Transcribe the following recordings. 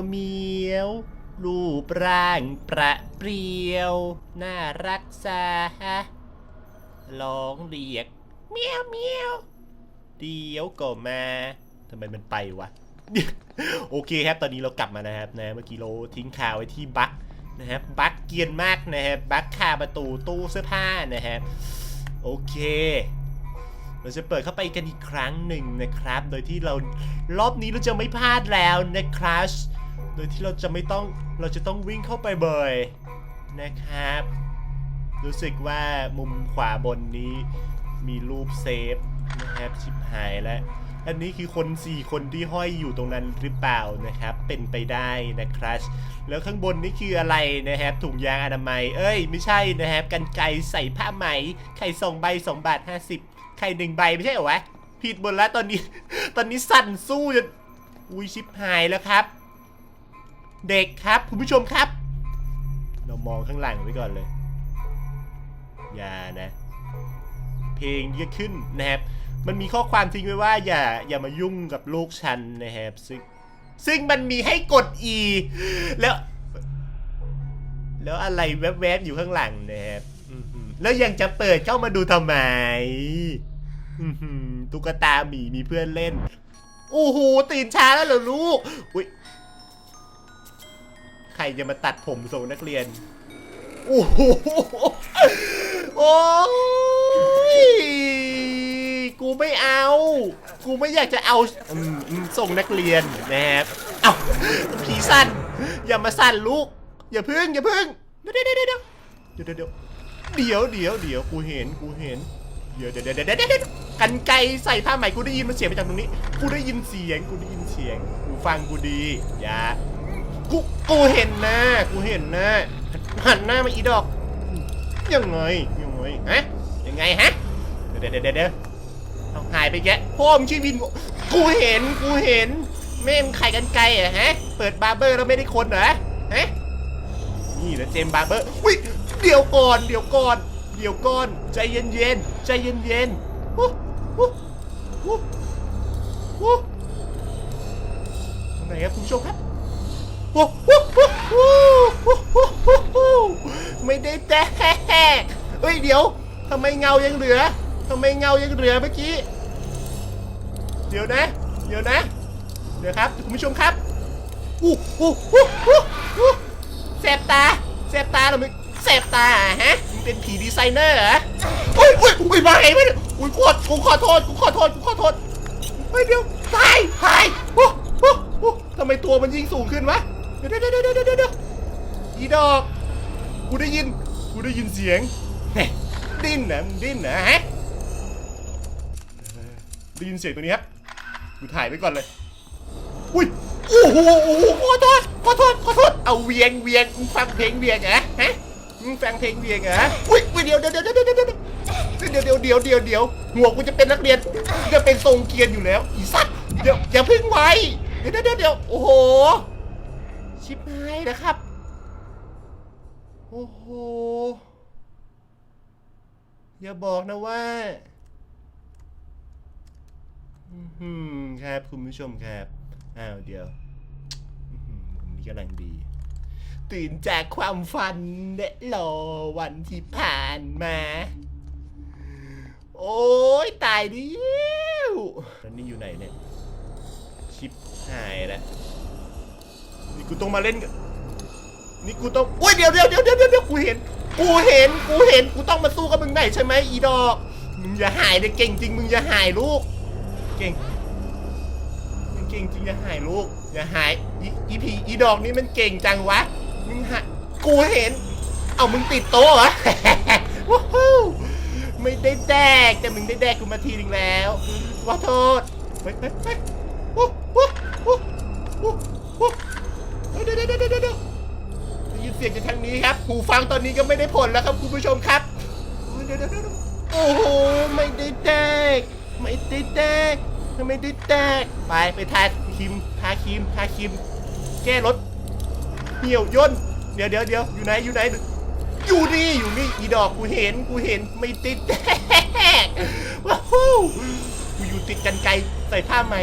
แมวเมียวรูปร่างประเปรียว น่ารักซาฮะร้องเรียกเมียวเมียวเดี๋ยวก็มาทำไมมันไปวะ โอเคครับตอนนี้เรากลับมานะครับนะเมื่อกี้เราทิ้งข่าวไว้ที่บั๊กนะครับบั๊กเกียนมากนะครับบั๊กคาประตูตู้เสื้อผ้านะครับโอเค เราจะเปิดเข้าไปกันอีกครั้งหนึ่งนะครับ โดยที่เรารอบนี้เราจะไม่พลาดแล้วนะครับ ดยที่เราจะไม่ต้องเราจะต้องวิ่งเข้าไปเบยนะครับ รู้สึกว่ามุมขวาบนนี้มีรูปเซฟนะครับชิบหายแล้วอันนี้คือคน4คนที่ห้อยอยู่ตรงนั้นหรือเปล่านะครับ เป็นไปได้นะครับแล้วข้างบนนี่คืออะไรนะครับ ถุงยางอนามัย เอ้ย ไม่ใช่นะครับกันไกใส่ผ้าไหมไข่สองใบ2บาท50ไข่หนึ่งใบไม่ใช่เหรอวะผิดหมดแล้วตอนนี้ ตอนนี้สั่นสู้จนอุ้ยชิบหายแล้วครับ เด็กครับคุณผู้ชมครับ เรามองข้างหลังไว้ก่อนเลย อย่านะ เพลงเยอะขึ้นนะครับ มันมีข้อความทิ้งไว้ว่า อย่าอย่ามายุ่งกับลูกฉันนะครับซึ่งซึ่งมันมีให้กด E แล้ว แล้วอะไรแวบๆอยู่ข้างหลังนะครับแล้วยังจะเปิดเข้ามาดูทำไมตุ๊กตาหมีมีเพื่อนเล่น โอ้โหตื่นช้าแล้วเหรอลูก อุ้ย ใครจะมาตัดผมส่งนักเรียน โอ้โหโอ้ยกูไม่เอา กูไม่อยากจะเอาส่งนักเรียนนะครับเอาผีสั้น อย่ามาสั้นลูก อย่าพึ่งอย่าพึ่งเดี๋ยวเดี๋ยวเดี๋ยวเดี๋ยวเดี๋ยวเดี๋ยวเดี๋ยวเดี๋ยวเดี๋ยวกูเห็นกูเห็นเดี๋ยวเดี๋ยวเดี๋ยวเดี๋ยวเดี๋ยวกันไกรใส่ผ้าไหมกูได้ยินมันเสียงมาจากตรงนี้ กูได้ยินเสียงกูได้ยินเสียง กูฟังกูดี อย่า กูกูเห็นนะกูเห็นนะหันหน้ามาอีดอก ยังไงยังไงฮะยังไงฮะเดี๋ยวเดี๋ยวเดี๋ยวเอาหายไปแกะพ่อมชื่อวินกูเห็นกูเห็นแม่มึงไข่กันไกลเหรอะฮะ เปิดบาร์เบอร์แล้วไม่ได้คนเหรอฮะนี่นะเจมบาร์เบอร์วิเดี๋ยวก่อนเดี๋ยวก่อนเดี๋ยวก่อนใจเย็นเย็นใจเย็นเย็นวู้วู้วู้วู้ไหนครับคุณผู้ชมครับ ดี๋ยวทำไมเงายังเหลือทำไมเงายังเหลือเมื่อกี้ เดี๋ยวนะ เดี๋ยวนะ เดี๋ยวครับคุณผู้ชมครับอู้อู้อู้อู้อู้แสบตาแสบตาเหรอมึงแสบตาฮะมึงเป็นผีดีไซเนอร์เหรออุ้ยอุ้ยอุ้ยมาไงไม่ได้อุ้ยขอกูขอโทษกูขอโทษกูขอโทษเฮ้ยเดี๋ยวตายตายโอ้โอ้โอ้ทำไมตัวมันยิ่งสูงขึ้นวะเดี๋ยวเดี๋ยวเดี๋ยวเดี๋ยวเดี๋ยวอีดอกกูได้ยินกูได้ยินเสียง ดิ้นนะมึงดิ้นนะฮะเออได้ยินเสียงตัวนี้ครับกูถ่ายไว้ก่อนเลย อุ้ย โอ้โหโอ้โหขอโทษขอโทษขอโทษ เอาเวียงเวียงมึงฟังเพลงเวียงเหรอฮะมึงฟังเพลงเวียงเหรออุ้ยเดี๋ยวเดี๋ยวเดี๋ยวเดี๋ยวเดี๋ยวเดี๋ยวเดี๋ยวเดี๋ยวเดี๋ยวเดี๋ยวหัวกูจะเป็นนักเรียนจะเป็นทรงเกียร์อยู่แล้ว อีสัตว์เดี๋ยวอย่าพึ่งไว้ เดี๋ยวเดี๋ยวเดี๋ยวโอ้โห ชิบหายนะครับ โอ้โห อย่าบอกนะว่าอื้อหือครับคุณผู้ชมครับ อ้าวเดี๋ยวมุมนี้กำลังดี ตื่นจากความฝันและรอวันที่ผ่านมา โอ้ยตายดิวแล้วนี่อยู่ไหนเนี่ย ชิปหายแล้วนี่กูต้องมาเล่นกับนี่กูต้องโอ้ยเดี๋ยวเดี๋ยวเดี๋ยวเดี๋ยว กูเห็นกูเห็นกูต้องมาสู้กับมึงได้ใช่ไหมอีดอกมึงอย่าหายเลยเก่งจริงมึงอย่าหายลูก เก่งมันเก่งจริงอย่าหายลูกอย่าหายอีอีผีอีดอกนี่มันเก่งจังวะมึงหากูเห็น เอามึงติดโต๊ะเหรอ ว้าวไม่ได้แดกแต่มึงได้แดกกูมาทีนึงแล้วขอโทษเฮ้ยเฮ้ยเฮ้ยวู้วู้วู้วู้วู้เฮ้ยเดี๋ยวเดี๋ยวเดี๋ยว สียงจากทางนี้ครับหูฟังตอนนี้ก็ไม่ได้ผลแล้วครับคุณผู้ชมครับเดี๋ยวเดี๋ยวเดี๋ยวโอ้โหไม่ได้แดกไม่ได้แดกไม่ได้แดกไปไปทาครีมทาครีมทาครีมแก้รถเหี่ยวย่นเดี๋ยวเดี๋ยวเดี๋ยวอยู่ไหนอยู่ไหนอยู่นี่อยู่นี่อีดอกกูเห็นกูเห็นไม่ติดแดกว้าวกูอยู่ติดกันไกลใส่ผ้าไหม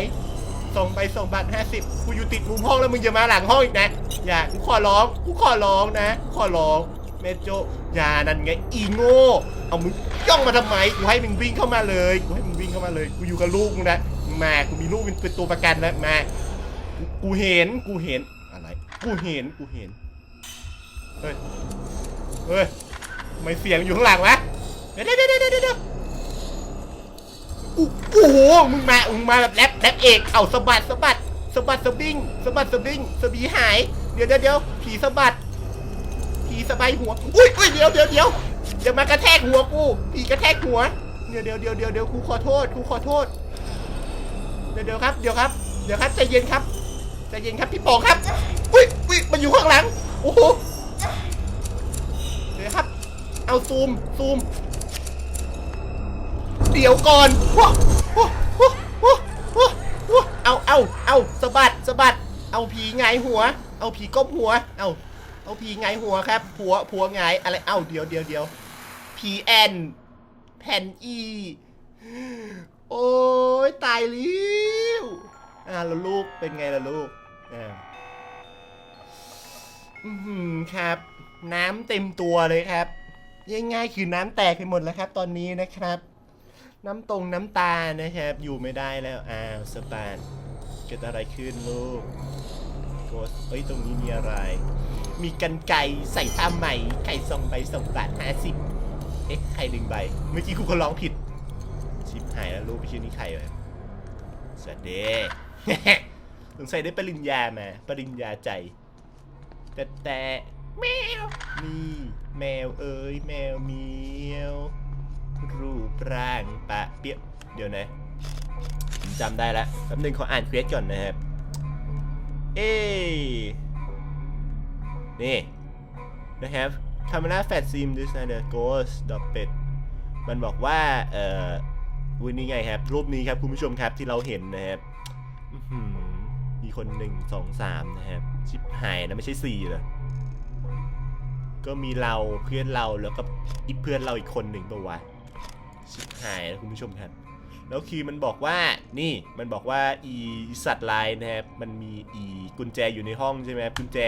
ส่งไปส่งบัตรห้าสิบกูอยู่ติดมุมห้องแล้วมึงจะมาหลังห้องอีกนะ อย่ากูขอร้องกูขอร้องนะกูขอร้องเมโจอย่านั่นไงอีโง่เอามึงย่องมาทำไมกูให้มึงวิ่งเข้ามาเลยกูให้มึงวิ่งเข้ามาเลยกูอยู่กับลูกมึงนะมึงมากูมีลูกเป็นตัวประกันแล้วมากูเห็นกูเห็นอะไรกูเห็นกูเห็นเฮ้ยเฮ้ยทำไมเสียงอยู่ข้างหลังวะเดี๋ยวเดี๋ยวเดี๋ยวเดี๋ยว โอ้โห มึงมา มึงมาแบบแรปแรปเอก เอาสะบัดสะบัดสะบัดสะบิงสะบัดสะบิงสะบีหาย เดี๋ยวเดี๋ยวเดี๋ยวผีสะบัด ผีสะบายหัว อุ้ยอุ้ยเดี๋ยวเดี๋ยวเดี๋ยวอย่ามากระแทกหัวกู ผีกระแทกหัว เดี๋ยวเดี๋ยวเดี๋ยวเดี๋ยวเดี๋ยวกูขอโทษกูขอโทษ เดี๋ยวเดี๋ยวครับ เดี๋ยวครับ เดี๋ยวครับใจเย็นครับใจเย็นครับพี่ปองครับ อุ้ยอุ้ยมันอยู่ข้างหลัง โอ้โห เดี๋ยวครับ เอาซูมซูม เดี๋ยวก่อนว้าวว้าว้าว้าวเอาเอาเอาสะบัดสะบัด เอาผีไงหัว เอาผีก้มหัว เอาเอาผีไงหัวครับ ผัวผัวไงอะไร เอาเดี๋ยวเดี๋ยวเดี๋ยวผีแอนแผ่นอีโอ้ยตายแล้วอ่าแล้วลูกเป็นไงล่ะลูกอ่าอือหือครับ น้ำเต็มตัวเลยครับง่ายๆคือน้ำแตกไปหมดแล้วครับ ตอนนี้นะครับ น้ำตรงน้ำตานะครับ อยู่ไม่ได้แล้ว อ้าวสปานเกิดอะไรขึ้นลูกโกสเอ้ย ตรงนี้มีอะไร มีกันไก่ใส่ผ้าไหม่ ไก่สองใบสองบาทห้าสิบเอ๊ะใครดึงใบ เมื่อกี้กูก็ร้องผิด ชิบหายแล้วลูกไปชื่อนี้ใครวะสวัสดีสงสัยได้ปริญญามา ปริญญาใจ แต่แต่แมวนี่แมวเอ้ยแมวเมียว รูปร่างปะเปียเดี๋ยวนะผมจำได้แล้วแป๊บนึงขออ่านเควสก่อนนะครับ เอ้นี่นะครับ Camera Fat Sim Designer Ghost ดอกเป็ดมันบอกว่า เอ่อวันนี้ไงครับ รูปนี้ครับคุณผู้ชมครับที่เราเห็นนะครับมีคนหนึ่งสองสามนะครับ ชิบหายนะไม่ใช่สี่เลยก็มีเราเพื่อนเราแล้วก็อีกเพื่อนเราอีกคนหนึ่งตัววะ ชิบหายนะคุณผู้ชมครับ แล้วคือมันบอกว่านี่มันบอกว่าอีสัตว์ลายนะครับมันมีอีกุญแจอยู่ในห้องใช่ไหมกุญแจ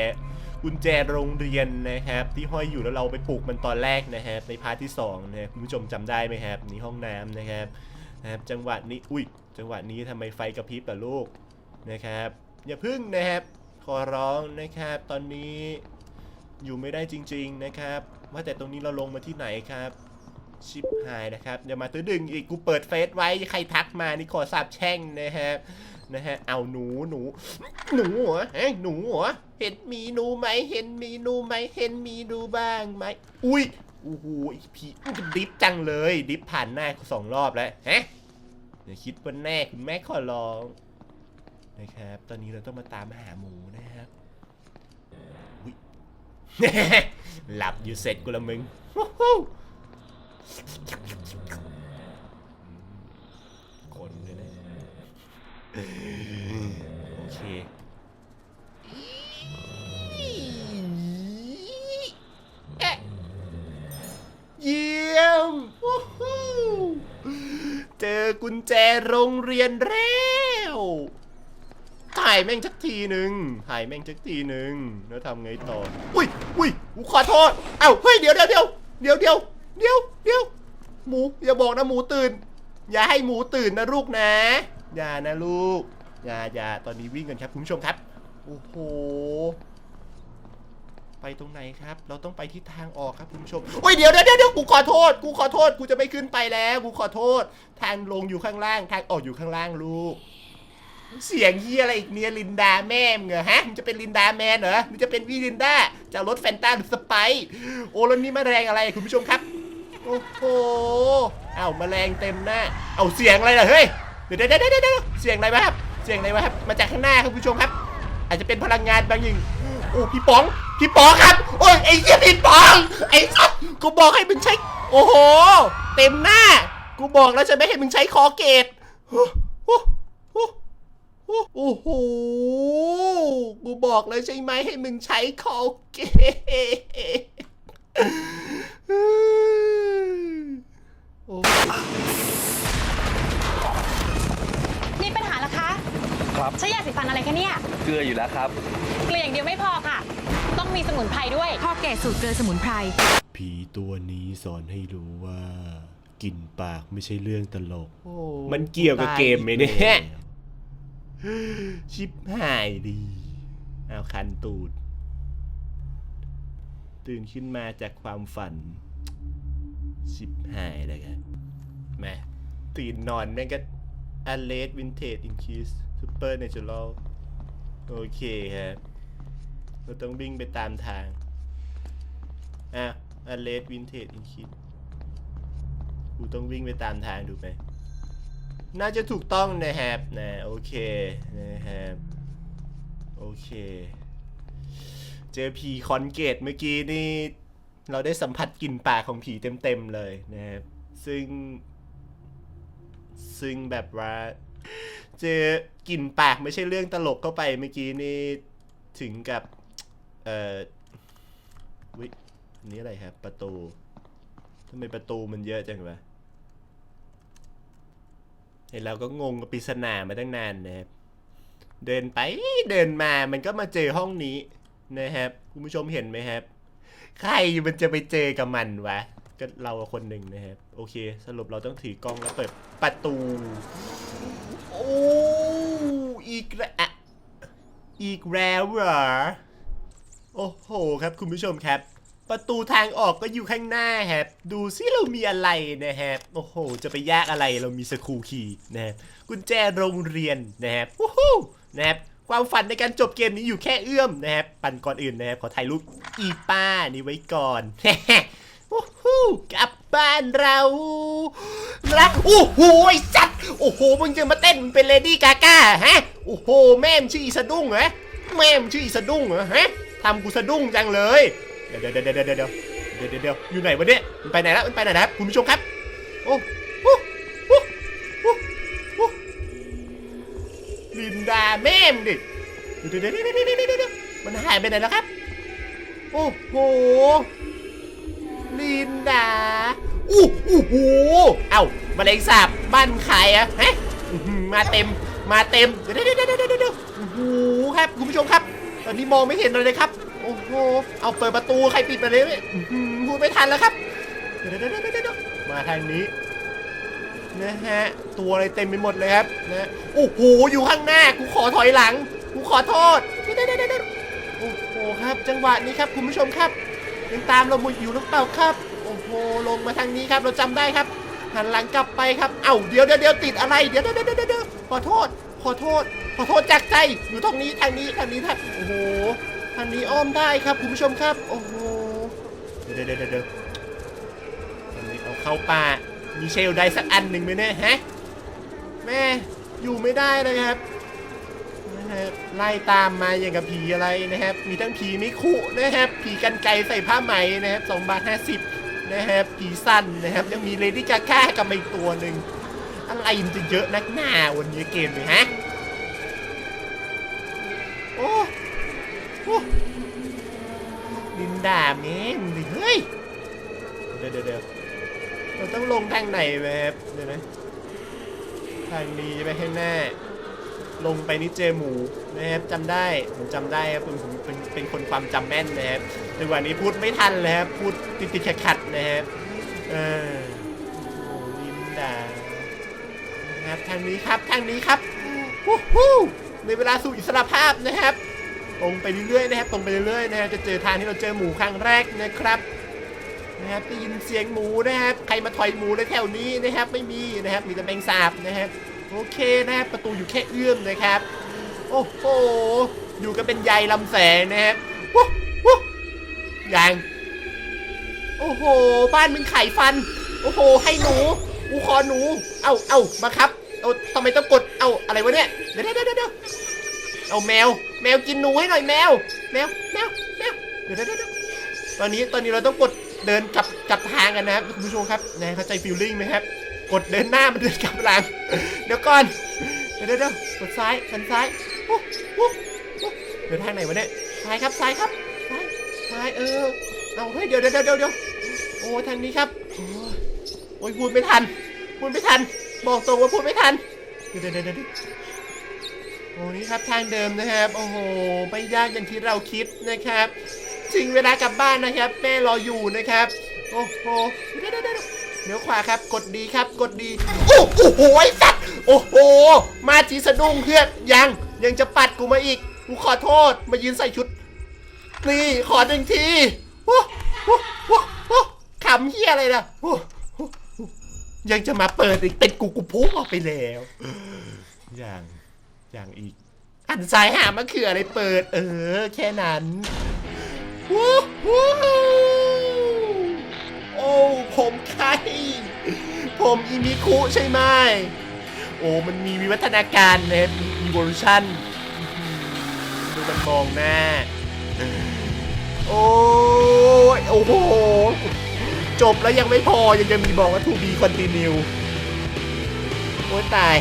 กุญแจโรงเรียนนะครับ ที่ห้อยอยู่แล้วเราไปปลูกมันตอนแรกนะครับในพาร์ทที่สองนะครับคุณผู้ชมจำได้ไหมครับนี่ห้องน้ำนะครับนะครับจังหวะนี้อุ้ยจังหวะนี้ทำไมไฟกระพริบล่ะลูกนะครับอย่าพึ่งนะครับขอร้องนะครับ ตอนนี้อยู่ไม่ได้จริง ๆนะครับ ว่าแต่ตรงนี้เราลงมาที่ไหนครับ ชิปหายนะครับอย่ามาตื้อดึงอีกกูเปิดเฟซไว้ใครทักมานี่ขอสาบแช่งนะครับนะฮะเอาหนูหนูหนูเหรอเฮ้ยหนูเหรอเห็นมีหนูไหมเห็นมีหนูไหมเห็นมีหนูบ้างไหมอุ้ยโอ้โหพี่ดิฟจังเลย ดิฟผ่านหน้าสองรอบแล้วฮะอย่าคิดว่าแน่คุณแม่ขอร้องนะครับ ตอนนี้เราต้องมาตามหาหมูนะครับหลับอยู่เสร็จกูละมึงฮู้ คนเลยนะโอเคเอ๊ะเยี่ยมเจอกุญแจโรงเรียนแล้วถ่ายแม่งสักทีหนึ่งถ่ายแม่งสักทีหนึ่งแล้วทำไงต่อ อุ้ยอุ้ยขอโทษ เอ้า เฮ้ย เดี๋ยวเดี๋ยวเดี๋ยวเดี๋ยวเดี๋ยวเดี๋ยว หมู อย่าบอกนะหมูตื่น อย่าให้หมูตื่นนะลูกนะ อย่านะลูก อย่าอย่าตอนนี้วิ่งกันครับคุณผู้ชมครับ โอ้โห ไปตรงไหนครับ เราต้องไปที่ทางออกครับคุณผู้ชมโอ้ยเดี๋ยวเดี๋ยวเดี๋ยวกูขอโทษ กูขอโทษ กูจะไม่ขึ้นไปแล้ว กูขอโทษ ทางลงอยู่ข้างล่าง ทางออกอยู่ข้างล่างลูก เสียงเฮียอะไรอีกเนี่ยลินดาแม่มเหรอฮะมึงจะเป็นลินดาแมนเหรอมึงจะเป็นวีลินดาจะรถแฟนตาหรือสไปซ์โอ้แล้วนี่มาแมลงอะไรคุณผู้ชมครับ โอ้โหเอ้าวแมลงเต็มหน้า เอาเสียงอะไรล่ะเฮ้ย เดี๋ยวเดี๋ยวเดี๋ยวเดี๋ยวเสียงอะไรวะครับ เสียงอะไรวะครับ มาจากข้างหน้าครับคุณผู้ชมครับ อาจจะเป็นพลังงานบางอย่างโอ้พี่ป๋อง พี่ป๋องครับ โอ้ยไอ้เหี้ยพี่ป๋อง ไอ้สัสกูบอกให้มึงใช้ โอ้โห เต็มหน้า กูบอกแล้วใช่ไหมให้มึงใช้คอเกตโอ้โห กูบอกเลยใช่ไหมให้มึงใช้คอเกต มีปัญหาเหรอคะ ครับใช้ยาสีฟันอะไรคะเนี่ย เกลืออยู่แล้วครับ เกลืออย่างเดียวไม่พอค่ะ ต้องมีสมุนไพรด้วยพอเกตสูตรเกลือสมุนไพร ผีตัวนี้สอนให้รู้ว่ากลิ่นปากไม่ใช่เรื่องตลก มันเกี่ยวกับเกมไหมเนี่ย ชิบหายดีเอาคันตูด ตื่นขึ้นมาจากความฝัน ชิบหายเลยครับแม่ตื่นนอนแม่งก็อเลสวินเทจอินคิสซูเปอร์เนเจอรัลโอเคครับเราต้องวิ่งไปตามทาง อะอเลสวินเทจอินคิสกูต้องวิ่งไปตามทางดูไหมน่าจะถูกต้องนะครับนะโอเคนะครับโอเค เจอผีคอนเกตเมื่อกี้นี่ เราได้สัมผัสกลิ่นปากของผีเต็มๆเลยนะครับซึ่ง ซึ่งแบบว่าเจอกลิ่นปากไม่ใช่เรื่องตลกเข้าไปเมื่อกี้นี่ถึงกับ เอ่อวินนี้อะไรครับ ประตูทำไมประตูมันเยอะจังวะเห็นเราก็งงกับปริศนามาตั้งนานนะครับเดินไปเดินมามันก็มาเจอห้องนี้นะครับคุณผู้ชมเห็นไหมครับ ใครมันจะไปเจอกับมันวะ ก็เราคนหนึ่งนะครับ โอเค สรุปเราต้องถือกล้องแล้วเปิดประตู โอ้อีกแล้วอีกแล้วเหรอ โอ้โหครับคุณผู้ชมครับ ประตูทางออกก็อยู่ข้างหน้าครับ ดูซิเรามีอะไรนะครับ โอ้โห จะไปยากอะไรเรามีสครูคีนะครับกุญแจโรงเรียนนะครับวู้ฮู้นะครับ ความฝันในการจบเกมนี้อยู่แค่เอื้อมนะครับ ปั่นก่อนอื่นนะครับ ขอถ่ายรูปอีป้านี่ไว้ก่อนโอ้โหกลับบ้านเรารักโอ้โหไอ้จัด โอ้โห มึงจะมาเต้นมึงเป็นเลดี้กาก้าฮะ โอ้โห แม่มชื่ออีสะดุ้งเหรอ แม่มชื่ออีสะดุ้งเหรอฮะทำกูสะดุ้งจังเลย เดี๋ยวเดี๋ยวเดี๋ยวเดี๋ยวเดี๋ยวเดี๋ยวอยู่ไหนวะเนี่ยมันไปไหนแล้วมันไปไหนแล้วคุณผู้ชมครับ โอ้โห ดาแม่มดิเดี๋ยวเดี๋ยวเดี๋ยวเดี๋ยวเดี๋ยวมันหายไปไหนแล้วครับ โอ้โห ลินดาอู้อู้หูเอ้าแมลงสาบบ้านใครอะฮะมาเต็ม มาเต็ม เดี๋ยวเดี๋ยวเดี๋ยวเดี๋ยวโอ้โหครับ คุณผู้ชมครับ ตอนนี้มองไม่เห็นเลยครับ โอ้โห เอาเปิดประตูใครปิดไปเลยพูดไม่ทันแล้วครับ เดี๋ยวเดี๋ยวเดี๋ยวมาทางนี้ นะฮะ ตัวอะไรเต็มไปหมดเลยครับนะโอ้โหอยู่ข้างหน้ากูขอถอยหลังกูขอโทษเดี๋ยวเดี๋ยวเดี๋ยวเดี๋ยวโอ้โหครับ จังหวะนี้ครับคุณผู้ชมครับ ยังตามเราอยู่หรือเปล่าครับ โอ้โหลงมาทางนี้ครับเราจำได้ครับ หันหลังกลับไปครับ เอ้าเดี๋ยวเดี๋ยวเดี๋ยวติดอะไรเดี๋ยวเดี๋ยวเดี๋ยวเดี๋ยวเดี๋ยวขอโทษ ขอโทษ ขอโทษจากใจอยู่ตรงนี้ทางนี้ทางนี้ทางโอ้โหทางนี้อ้อมได้ครับคุณผู้ชมครับ โอ้โหเดี๋ยวเดี๋ยวเดี๋ยวเดี๋ยวทางนี้เอาเข้าป่า มีเชลได้สักอันหนึ่งไหมเนี่ยฮะแม่อยู่ไม่ได้เลยครับนะครับไล่ตามมาอย่างกับผีอะไรนะครับ มีทั้งผีมิคุนะครับ ผีกันไกใส่ผ้าไหมนะครับสองบาทห้าสิบนะครับผีสั้นนะครับ ยังมีเลดี้กาก้ากับอีกตัวหนึ่งอะไรมันจะเยอะนักหน้าวันนี้เกมเลยฮะโอ้โอ้ลินดาแม่เฮ้ยเดี๋ยวเดี๋ยว เราต้องลงทางไหนไหมครับเดี๋ยวนะทางนี้ไปข้างหน้า ลงไปนี่เจอหมูนะครับจำได้ผมจำได้ครับผมผมเป็นเป็นคนความจำแม่นนะครับในวันนี้พูดไม่ทันเลยครับพูดติดติดขัดขัดๆนะครับเออโอ้ลินดานะครับทางนี้ครับทางนี้ครับวู้ฮู้ในเวลาสู่อิสรภาพนะครับ ตรงไปเรื่อยๆนะครับ ตรงไปเรื่อยๆนะครับจะเจอทางที่เราเจอหมูครั้งแรกนะครับ นะครับได้ยินเสียงหมูนะครับใครมาถอยหมูในแถวนี้นะครับไม่มีนะครับมีแต่แมงสาบนะครับโอเคนะครับประตูอยู่แค่เอื้อมนะครับ โอ้โหอยู่กันเป็นใยลำแสงนะครับวู้วู้ยังโอ้โห บ้านมึงไข่ฟัน โอ้โห ให้หนูกูขอหนู เอ้าเอ้ามาครับเอาทำไมต้องกด เอ้าอะไรวะเนี่ย เดี๋ยวเดี๋ยวเดี๋ยวเดี๋ยวเอาแมว แมวกินหนูให้หน่อยแมว แมว แมว แมว เดี๋ยวเดี๋ยวเดี๋ยวตอนนี้ ตอนนี้เราต้องกด เดินกลับกลับทางกันนะครับคุณผู้ชมครับนะเข้าใจฟีลลิ่งไหมครับ กดเดินหน้ามันเดินกลับหลังเดี๋ยวก่อนเดี๋ยวเดี๋ยวกดซ้ายหันซ้ายเดินทางไหนวะเนี่ยซ้ายครับซ้ายครับซ้ายซ้ายเออเอาเฮ้ยเดี๋ยวเดี๋ยวเดี๋ยวเดี๋ยวโอ้ทางนี้ครับโอ้ยพูดไม่ทันพูดไม่ทัน บอกตรงว่าพูดไม่ทันเดี๋ยวเดี๋ยวเดี๋ยวเดี๋ยวโอโอ้นี่ครับทางเดิมนะครับ โอ้โหไม่ยากอย่างที่เราคิดนะครับ ถึงเวลากลับบ้านนะครับ แม่รออยู่นะครับ โอ้โหเดี๋ยวเดี๋ยวเดี๋ยวเดี๋ยวขวาครับ กดดีครับ กดดีโอ้โอ้โหไอ้สัตว์โอ้โห มาทีสะดุ้งเพื่อนยัง ยังจะปัดกูมาอีก กูขอโทษ มายืนใส่ชุด นี่ ขอหนึ่งทีโอ้โอ้โอ้โอ้ขำเฮียอะไรนะโอ้โอ้ยังจะมาเปิดอีกเป็นกูกูพุ่งออกไปแล้ว อย่าง อย่างอีกหันซ้ายหามะเขืออะไรเปิด เออ แค่นั้นวู้ฮู้ โอ้ผมใคร ผมอีมิคุใช่ไหม โอ้มันมีวิวัฒนาการนะครับมี evolution ดูมันมองหน้า โอ้ยโอ้โห จบแล้วยังไม่พอ ยังจะมีบอกว่า to be continue โอ้ยตาย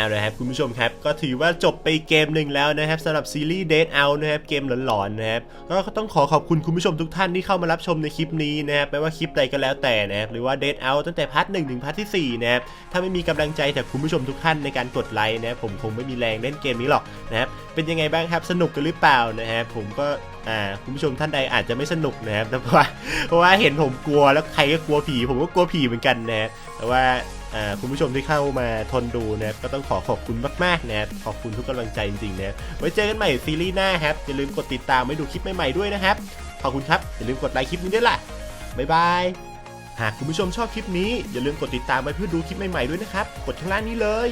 เอาละครับคุณผู้ชมครับ ก็ถือว่าจบไปเกมหนึ่งแล้วนะครับสำหรับซีรีส์ Dead Out นะครับเกมหลอนๆนะครับก็ต้องขอขอบคุณคุณผู้ชมทุกท่านที่เข้ามารับชมในคลิปนี้นะครับไม่ว่าคลิปใดก็แล้วแต่นะครับหรือว่า Dead Out ตั้งแต่พาร์ทหนึ่งถึงพาร์ทที่สี่นะครับถ้าไม่มีกำลังใจจากคุณผู้ชมทุกท่านในการกดไลค์นะครับผมคงไม่มีแรงเล่นเกมนี้หรอกนะครับเป็นยังไงบ้างครับสนุกกันหรือเปล่านะครับผมก็อ่าคุณผู้ชมท่านใดอาจจะไม่สนุกนะครับแต่ว่าเพราะว่าเห็นผมกลัวแล้วใครก็กลัวผี ผมก็กลัวผีเหมือนกันนะครับแต่ว่า คุณผู้ชมที่เข้ามาทนดูนะครับก็ต้องขอขอบคุณมากๆนะครับขอบคุณทุกกำลังใจจริงๆนะครับไว้เจอกันใหม่ซีรีส์หน้าครับอย่าลืมกดติดตามไว้ดูคลิปใหม่ๆด้วยนะครับขอบคุณครับอย่าลืมกดไลค์คลิปนี้ด้วยล่ะบ๊ายบายหากคุณผู้ชมชอบคลิปนี้อย่าลืมกดติดตามไว้เพื่อดูคลิปใหม่ๆด้วยนะครับกดข้างล่างนี้เลย